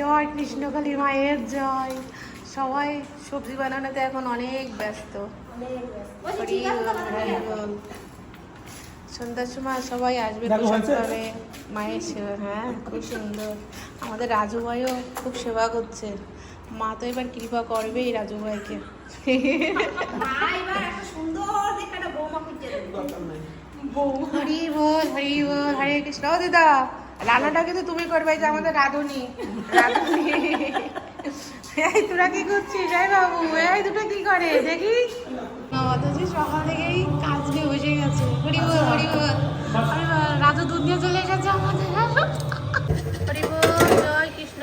জয় কৃষ্ণকালী মায়ের জয়। সবাই সবজি বানানোতে এখন অনেক ব্যস্ত। সন্ধ্যার সময় সবাই আসবে প্রসাদ পাবে। মায়ের সেবা হ্যাঁ খুব সুন্দর। আমাদের রাজু ভাইও খুব সেবা করছে। মা তো এবার কৃপা করবেই রাজু ভাইকে। হরি বল হরি বল হরে কৃষ্ণ। ও দিদা রান্নাটা কিন্তু তুমি করবে যে আমাদের রাধুনি। রাধুনি। এই তোরা কি করছিস? এই বাবু এই দুটো কি করে? দেখি। অথচ সকাল থেকেই কাজ নিয়ে বসে গেছে। হরি বল হরি বল রাজু দুধ নিয়ে চলে এসেছে আমাদের। হরি বল জয় কৃষ্ণ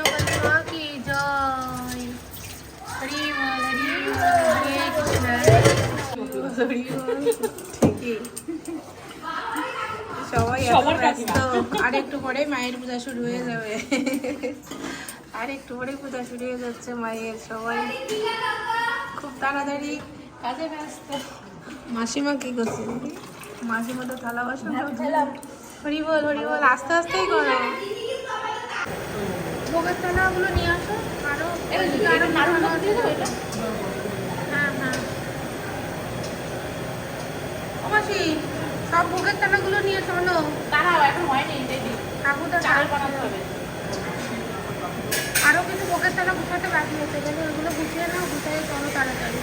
কি জয়। হরি বল হরি বল হরে কৃষ্ণ। হরি বল ঠিকই সবাই সবার ব্যস্ত। আর একটু পরে মায়ের পূজা শুরু হয়ে যাবে। আর একটু পরে পূজা শুরু হয়ে যাচ্ছে মায়ের সবাই খুব তাড়াতাড়ি কাজে ব্যস্ত। মাসিমা কি করছে? মাসিমা তো থালা বাসন হরি বল হরি বল আস্তে আস্তেই করো। ভোগের থালাগুলো নিয়ে আসো। আরও আরও নাড়ু দিয়ে দেবো এটা। হ্যাঁ হ্যাঁ। ও মাসি। সব বুকের দানাগুলো নিয়ে শোনো। দাঁড়াও এখন হয়নি রেডি ঠাকুরটা চাল বানাতে হবে। আরও কিছু বুকের দানা গুছাতে বাকি আছে এগুলো গুছিয়ে নাও গুছিয়ে চলো তাড়াতাড়ি।